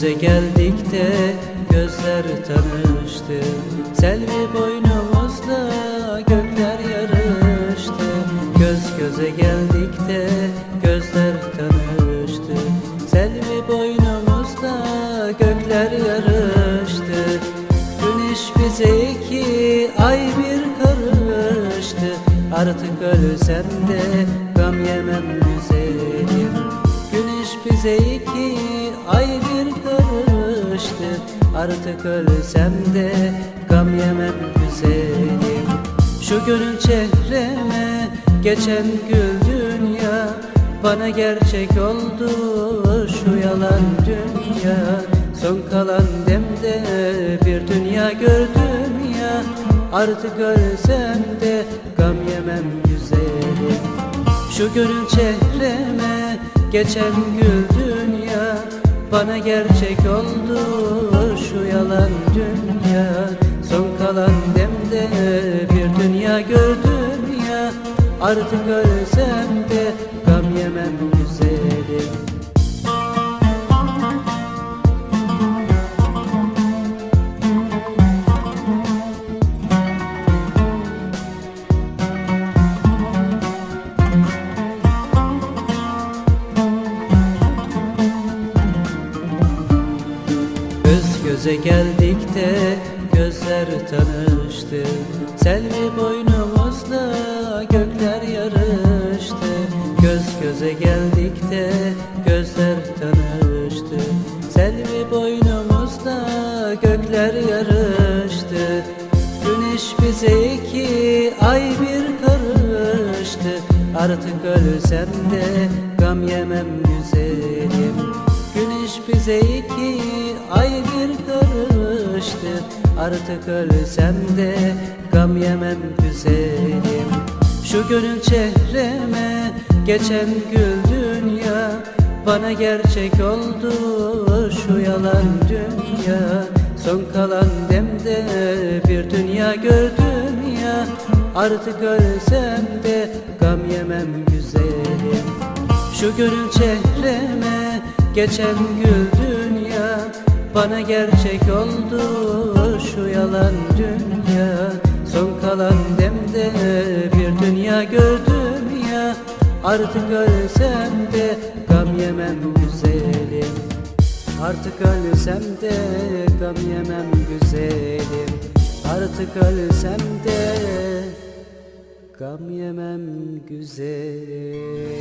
göze geldik de gözler tanıştı. Selvi boynumuzda gökler yarıştı. Göz göze geldik de gözler tanıştı. Selvi boynumuzda gökler yarıştı. Güneş bize iki ay bir karıştı. Artık ölsem de gam yemem güzelim. Güneş bize iki ay Artık ölsem de gam yemem güzelim. Şu gönül çehreme geçen gül dünya Bana gerçek oldu şu yalan dünya. Son kalan demde bir dünya gördüm ya Artık ölsem de gam yemem güzelim. Şu gönül çehreme geçen gül dünya Bana gerçek oldu şu yalan dünya. Son kalan demde bir dünya gördüm ya. Artık ölsem de gam yemem göze geldik de gözler tanıştı. Selvi boynumuzda gökler yarıştı. Göz göze geldik de gözler tanıştı. Selvi boynumuzda gökler yarıştı. Güneş bize iki ay bir karıştı. Artık ölsem de gam yemem güzelim bize iki ay bir karıştı. Artık ölsem de gam yemem güzelim. Şu gönül çehreme geçen gül dünya Bana gerçek oldu şu yalan dünya. Son kalan demde bir dünya gördüm ya Artık ölsem de gam yemem güzelim. Şu gönül çehreme geçen gül dünya Bana gerçek oldu şu yalan dünya. Son kalan demde bir dünya gördüm ya. Artık ölsem de gam yemem güzelim. Artık ölsem de gam yemem güzelim. Artık ölsem de gam yemem güzelim